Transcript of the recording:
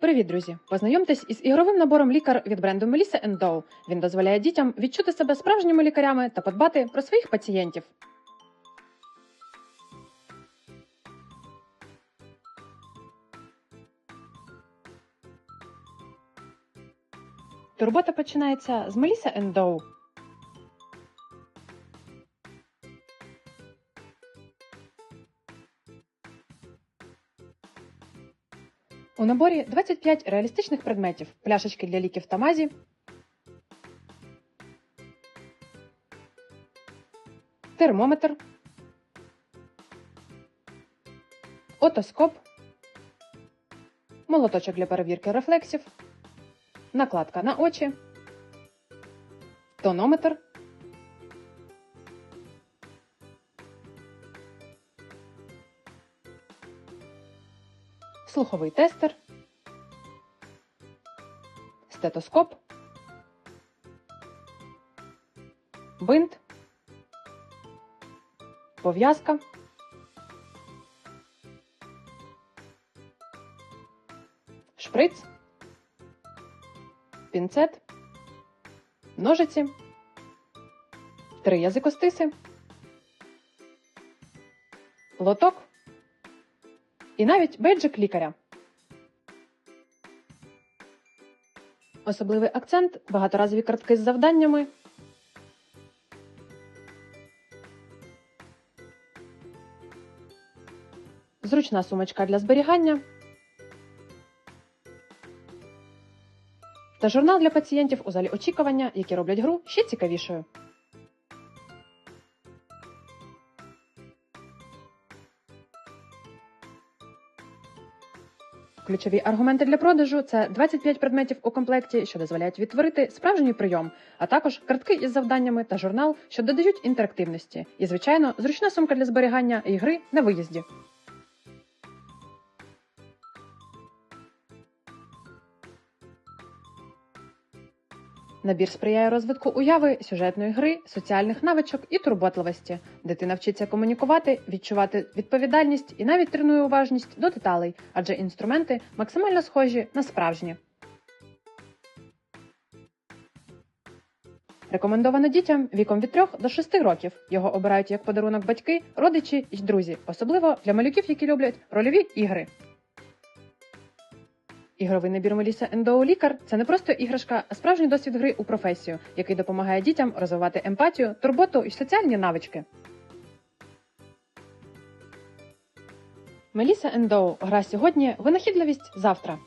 Привіт, друзі! Познайомтесь із ігровим набором лікар від бренду Melissa Dow. Він дозволяє дітям відчути себе справжніми лікарями та подбати про своїх пацієнтів. Турбота починається з Melissa Dow. У наборі 25 реалістичних предметів, пляшечки для ліків та мазі, термометр, отоскоп, молоточок для перевірки рефлексів, накладка на очі, тонометр, слуховий тестер, стетоскоп, бинт, пов'язка, шприц, пінцет, ножиці, три язикостиси, лоток і навіть бейджик лікаря. Особливий акцент багаторазові картки з завданнями. Зручна сумочка для зберігання. Та журнал для пацієнтів у залі очікування, які роблять гру ще цікавішою. Ключові аргументи для продажу це 25 предметів у комплекті, що дозволяють відтворити справжній прийом, а також картки із завданнями та журнал, що додають інтерактивності, і, звичайно, зручна сумка для зберігання і гри на виїзді. Набір сприяє розвитку уяви, сюжетної гри, соціальних навичок і турботливості. Дитина вчиться комунікувати, відчувати відповідальність і навіть тренує уважність до деталей, адже інструменти максимально схожі на справжні. Рекомендовано дітям віком від 3 до 6 років. Його обирають як подарунок батьки, родичі й друзі, особливо для малюків, які люблять рольові ігри. Ігровий набір Меліса Ендоу Лікар це не просто іграшка, а справжній досвід гри у професію, який допомагає дітям розвивати емпатію, турботу і соціальні навички. Меліса Ендоу гра сьогодні, винахідливість завтра.